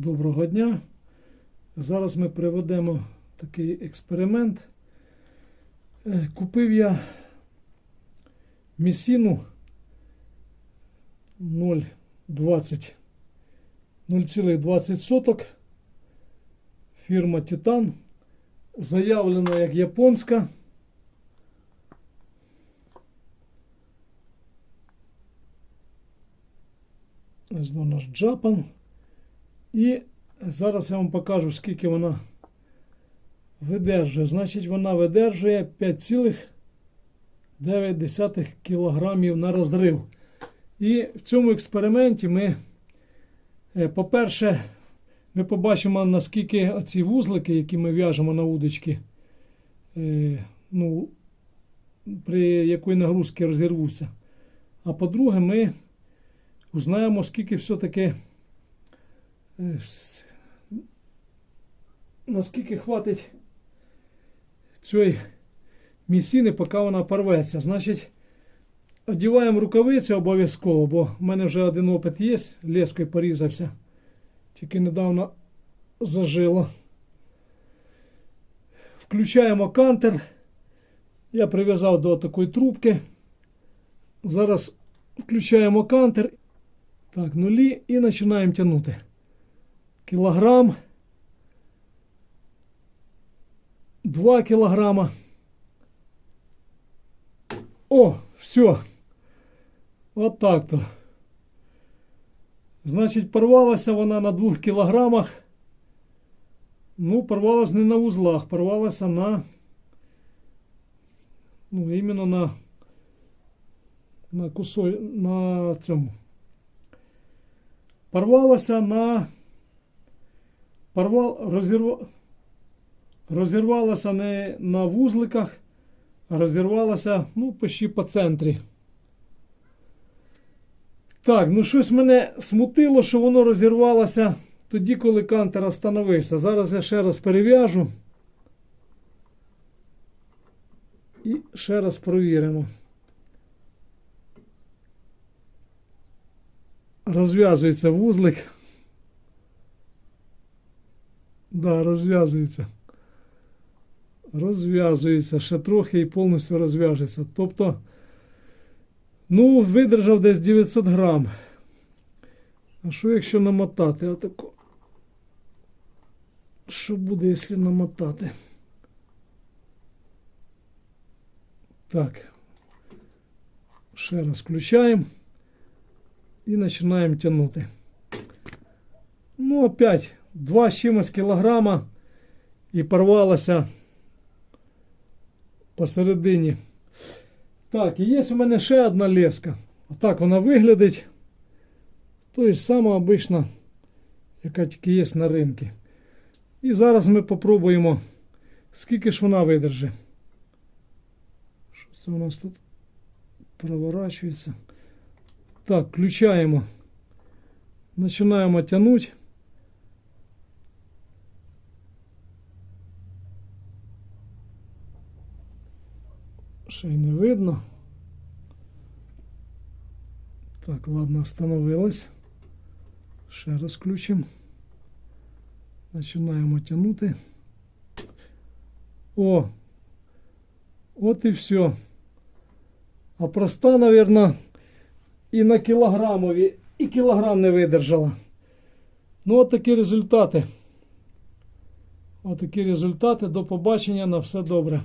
Доброго дня. Зараз ми проведемо такий експеримент. Е, Купив я місіну 0,20 0,20 соток. Фірма Титан. Заявлена як японська. Ось вона ж Japan. І зараз я вам покажу, скільки вона видержує. Значить, вона видержує 5,9 кг на розрив. І в цьому експерименті ми, е, по-перше, ми побачимо, наскільки оці вузлики, які ми в'яжемо на удочки, е, ну, при якої нагрузці розірвуться. А по-друге, ми узнаємо, скільки все-таки наскільки хватить цієї місіни, поки вона порветься. Значить, одіваємо рукавиці обов'язково, бо в мене вже один опит є, лескою порізався. Тільки недавно зажило. Включаємо кантер. Я прив'язав до такої трубки. Зараз включаємо кантер. Так, нулі і починаємо тягнути. Кілограм. 2 кілограма. О, все. От так то. Значить, порвалася вона на 2 кілограмах. Ну, порвалась не на узлах, порвалася на. Ну, іменно на. На кусой, на цьому. Порвалася на. Порвал, розірвав розірвалася не на вузликах, а розірвалася ну, почти по центрі. Так, ну щось мене смутило, що воно розірвалося тоді, коли кантер остановився. Зараз я ще раз перев'яжу. І ще раз провіримо. Розв'язується вузлик. Да, розв'язується розв'язується ще трохи і повністю розв'яжеться. Тобто, ну, видержав десь 900 грам. А що якщо намотати? Отако. Що буде, якщо намотати? Так. Ще раз включаємо і починаємо тягнути. Ну, опять 2 з чимось кілограма і порвалося посередині. Так, і є у мене ще одна леска. Отак вона виглядить. Ж сама обична, яка тільки є на ринку. І зараз ми попробуємо, скільки ж вона видержить. Що це у нас тут проворачується? Так, включаємо. Починаємо тягнути. Ще й не видно. Так, ладно, остановилась. Ще раз включимо. Починаємо тягнути. О! От і все. А проста, мабуть, і на кілограмові, і кілограм не видержала. Ну, от такі результати. От такі результати. До побачення. На все добре.